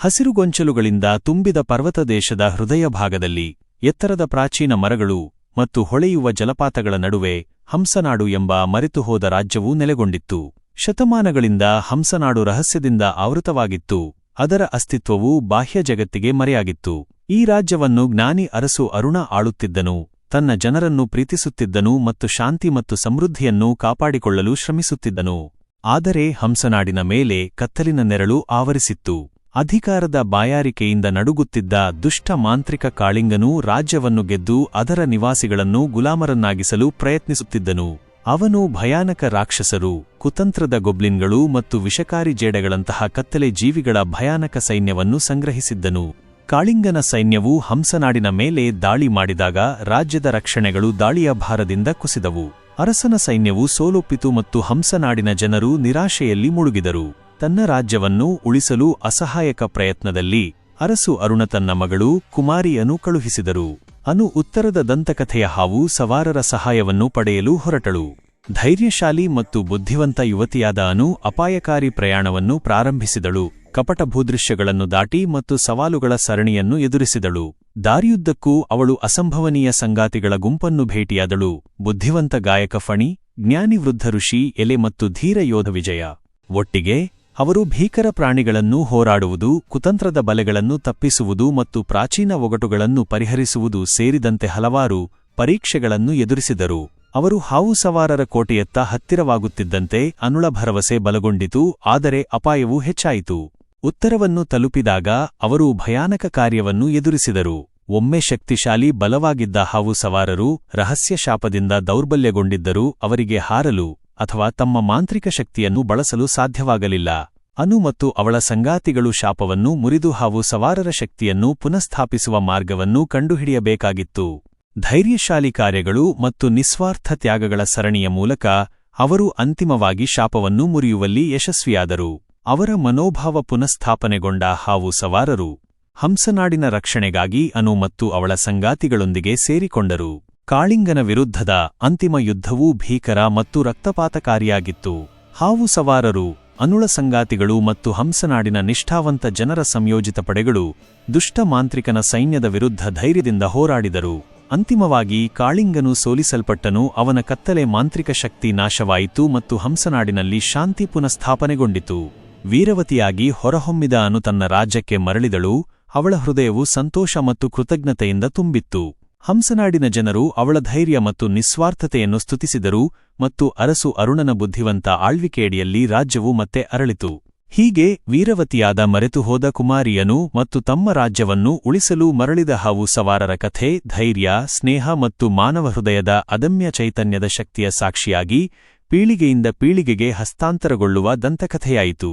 ಹಸಿರುಗೊಂಚಲುಗಳಿಂದ ತುಂಬಿದ ಪರ್ವತದೇಶದ ಹೃದಯ ಭಾಗದಲ್ಲಿ ಎತ್ತರದ ಪ್ರಾಚೀನ ಮರಗಳು ಮತ್ತು ಹೊಳೆಯುವ ಜಲಪಾತಗಳ ನಡುವೆ ಹಂಸನಾಡು ಎಂಬ ಮರೆತುಹೋದ ರಾಜ್ಯವು ನೆಲೆಗೊಂಡಿತ್ತು. ಶತಮಾನಗಳಿಂದ ಹಂಸನಾಡು ರಹಸ್ಯದಿಂದ ಆವೃತವಾಗಿತ್ತು. ಅದರ ಅಸ್ತಿತ್ವವು ಬಾಹ್ಯ ಜಗತ್ತಿಗೆ ಮರೆಯಾಗಿತ್ತು. ಈ ರಾಜ್ಯವನ್ನು ಜ್ಞಾನಿ ಅರಸು ಅರುಣ ಆಳುತ್ತಿದ್ದನು. ತನ್ನ ಜನರನ್ನು ಪ್ರೀತಿಸುತ್ತಿದ್ದನು ಮತ್ತು ಶಾಂತಿ ಮತ್ತು ಸಮೃದ್ಧಿಯನ್ನು ಕಾಪಾಡಿಕೊಳ್ಳಲು ಶ್ರಮಿಸುತ್ತಿದ್ದನು. ಆದರೆ ಹಂಸನಾಡಿನ ಮೇಲೆ ಕತ್ತಲಿನ ನೆರಳು ಆವರಿಸಿತ್ತು. ಅಧಿಕಾರದ ಬಾಯಾರಿಕೆಯಿಂದ ನಡುಗುತ್ತಿದ್ದ ದುಷ್ಟ ಮಾಂತ್ರಿಕ ಕಾಳಿಂಗನು ರಾಜ್ಯವನ್ನು ಗೆದ್ದು ಅದರ ನಿವಾಸಿಗಳನ್ನು ಗುಲಾಮರನ್ನಾಗಿಸಲು ಪ್ರಯತ್ನಿಸುತ್ತಿದ್ದನು. ಅವನು ಭಯಾನಕ ರಾಕ್ಷಸರು, ಕುತಂತ್ರದ ಗೊಬ್ಲಿನ್ಗಳು ಮತ್ತು ವಿಷಕಾರಿ ಜೇಡಗಳಂತಹ ಕತ್ತಲೆ ಜೀವಿಗಳ ಭಯಾನಕ ಸೈನ್ಯವನ್ನು ಸಂಗ್ರಹಿಸಿದ್ದನು. ಕಾಳಿಂಗನ ಸೈನ್ಯವು ಹಂಸನಾಡಿನ ಮೇಲೆ ದಾಳಿ ಮಾಡಿದಾಗ ರಾಜ್ಯದ ರಕ್ಷಣೆಗಳು ದಾಳಿಯ ಭಾರದಿಂದ ಕುಸಿದವು. ಅರಸನ ಸೈನ್ಯವು ಸೋಲೊಪ್ಪಿತು ಮತ್ತು ಹಂಸನಾಡಿನ ಜನರು ನಿರಾಶೆಯಲ್ಲಿ ಮುಳುಗಿದರು. ತನ್ನ ರಾಜ್ಯವನ್ನು ಉಳಿಸಲು ಅಸಹಾಯಕ ಪ್ರಯತ್ನದಲ್ಲಿ ಅರಸು ಅರುಣ ತನ್ನ ಮಗಳು ಕುಮಾರಿಯನ್ನು ಕಳುಹಿಸಿದರು. ಅನು ಉತ್ತರದ ದಂತಕಥೆಯ ಹಾವು ಸವಾರರ ಸಹಾಯವನ್ನು ಪಡೆಯಲು ಹೊರಟಳು. ಧೈರ್ಯಶಾಲಿ ಮತ್ತು ಬುದ್ಧಿವಂತ ಯುವತಿಯಾದ ಅನು ಅಪಾಯಕಾರಿ ಪ್ರಯಾಣವನ್ನು ಪ್ರಾರಂಭಿಸಿದಳು. ಕಪಟ ಭೂದೃಶ್ಯಗಳನ್ನು ದಾಟಿ ಮತ್ತು ಸವಾಲುಗಳ ಸರಣಿಯನ್ನು ಎದುರಿಸಿದಳು. ದಾರಿಯುದ್ದಕ್ಕೂ ಅವಳು ಅಸಂಭವನೀಯ ಸಂಗಾತಿಗಳ ಗುಂಪನ್ನು ಭೇಟಿಯಾದಳು. ಬುದ್ಧಿವಂತ ಗಾಯಕ ಫಣಿ ಜ್ಞಾನಿ ವೃದ್ಧ ಋಷಿ ಎಲೆ ಮತ್ತು ಧೀರ ಯೋಧ ವಿಜಯ ಒಟ್ಟಿಗೆ ಅವರು ಭೀಕರ ಪ್ರಾಣಿಗಳನ್ನು ಹೋರಾಡುವುದು, ಕುತಂತ್ರದ ಬಲೆಗಳನ್ನು ತಪ್ಪಿಸುವುದು ಮತ್ತು ಪ್ರಾಚೀನ ಒಗಟುಗಳನ್ನು ಪರಿಹರಿಸುವುದು ಸೇರಿದಂತೆ ಹಲವಾರು ಪರೀಕ್ಷೆಗಳನ್ನು ಎದುರಿಸಿದರು. ಅವರು ಹಾವು ಸವಾರರ ಕೋಟೆಯತ್ತ ಹತ್ತಿರವಾಗುತ್ತಿದ್ದಂತೆ ಅನುಳ ಭರವಸೆ ಬಲಗೊಂಡಿತು, ಆದರೆ ಅಪಾಯವು ಹೆಚ್ಚಾಯಿತು. ಉತ್ತರವನ್ನು ತಲುಪಿದಾಗ ಅವರು ಭಯಾನಕ ಕಾರ್ಯವನ್ನು ಎದುರಿಸಿದರು. ಒಮ್ಮೆ ಶಕ್ತಿಶಾಲಿ ಬಲವಾಗಿದ್ದ ಹಾವು ಸವಾರರು ರಹಸ್ಯ ಶಾಪದಿಂದ ದೌರ್ಬಲ್ಯಗೊಂಡಿದ್ದರು ಅವರಿಗೆ ಹಾರಲು ಅಥವಾ ತಮ್ಮ ಮಾಂತ್ರಿಕ ಶಕ್ತಿಯನ್ನು ಬಳಸಲು ಸಾಧ್ಯವಾಗಲಿಲ್ಲ. ಅನು ಮತ್ತು ಅವಳ ಸಂಗಾತಿಗಳು ಶಾಪವನ್ನು ಮುರಿದು ಹಾವು ಸವಾರರ ಶಕ್ತಿಯನ್ನು ಪುನಃಸ್ಥಾಪಿಸುವ ಮಾರ್ಗವನ್ನು ಕಂಡುಹಿಡಿಯಬೇಕಾಗಿತ್ತು. ಧೈರ್ಯಶಾಲಿ ಕಾರ್ಯಗಳು ಮತ್ತು ನಿಸ್ವಾರ್ಥ ತ್ಯಾಗಗಳ ಸರಣಿಯ ಮೂಲಕ ಅವರು ಅಂತಿಮವಾಗಿ ಶಾಪವನ್ನು ಮುರಿಯುವಲ್ಲಿ ಯಶಸ್ವಿಯಾದರು. ಅವರ ಮನೋಭಾವ ಪುನಃಸ್ಥಾಪನೆಗೊಂಡ ಹಾವು ಸವಾರರು ಹಂಸನಾಡಿನ ರಕ್ಷಣೆಗಾಗಿ ಅನು ಮತ್ತು ಅವಳ ಸಂಗಾತಿಗಳೊಂದಿಗೆ ಸೇರಿಕೊಂಡರು. ಕಾಳಿಂಗನ ವಿರುದ್ಧದ ಅಂತಿಮ ಯುದ್ಧವೂ ಭೀಕರ ಮತ್ತು ರಕ್ತಪಾತಕಾರಿಯಾಗಿತ್ತು. ಹಾವು ಸವಾರರು, ಅನುಳ ಸಂಗಾತಿಗಳು ಮತ್ತು ಹಂಸನಾಡಿನ ನಿಷ್ಠಾವಂತ ಜನರ ಸಂಯೋಜಿತ ಪಡೆಗಳು ದುಷ್ಟ ಮಾಂತ್ರಿಕನ ಸೈನ್ಯದ ವಿರುದ್ಧ ಧೈರ್ಯದಿಂದ ಹೋರಾಡಿದರು. ಅಂತಿಮವಾಗಿ ಕಾಳಿಂಗನು ಸೋಲಿಸಲ್ಪಟ್ಟನು, ಅವನ ಕತ್ತಲೆ ಮಾಂತ್ರಿಕ ಶಕ್ತಿ ನಾಶವಾಯಿತು ಮತ್ತು ಹಂಸನಾಡಿನಲ್ಲಿ ಶಾಂತಿ ಪುನಃಸ್ಥಾಪನೆಗೊಂಡಿತು. ವೀರವತಿಯಾಗಿ ಹೊರಹೊಮ್ಮಿದ ಅನು ತನ್ನ ರಾಜ್ಯಕ್ಕೆ ಮರಳಿದಳು, ಅವಳ ಹೃದಯವು ಸಂತೋಷ ಮತ್ತು ಕೃತಜ್ಞತೆಯಿಂದ ತುಂಬಿತ್ತು. ಹಂಸನಾಡಿನ ಜನರು ಅವಳ ಧೈರ್ಯ ಮತ್ತು ನಿಸ್ವಾರ್ಥತೆಯನ್ನು ಸ್ತುತಿಸಿದರು ಮತ್ತು ಅರಸು ಅರುಣನ ಬುದ್ಧಿವಂತ ಆಳ್ವಿಕೆಯಡಿಯಲ್ಲಿ ರಾಜ್ಯವು ಮತ್ತೆ ಅರಳಿತು. ಹೀಗೆ ವೀರವತಿಯಾದ ಮರೆತುಹೋದ ಕುಮಾರಿಯನು ಮತ್ತು ತಮ್ಮ ರಾಜ್ಯವನ್ನು ಉಳಿಸಲು ಮರಳಿದ ಹಾವು ಸವಾರರ ಕಥೆ, ಧೈರ್ಯ, ಸ್ನೇಹ ಮತ್ತು ಮಾನವ ಹೃದಯದ ಅದಮ್ಯ ಚೈತನ್ಯದ ಶಕ್ತಿಯ ಸಾಕ್ಷಿಯಾಗಿ ಪೀಳಿಗೆಯಿಂದ ಪೀಳಿಗೆಗೆ ಹಸ್ತಾಂತರಗೊಳ್ಳುವ ದಂತಕಥೆಯಾಯಿತು.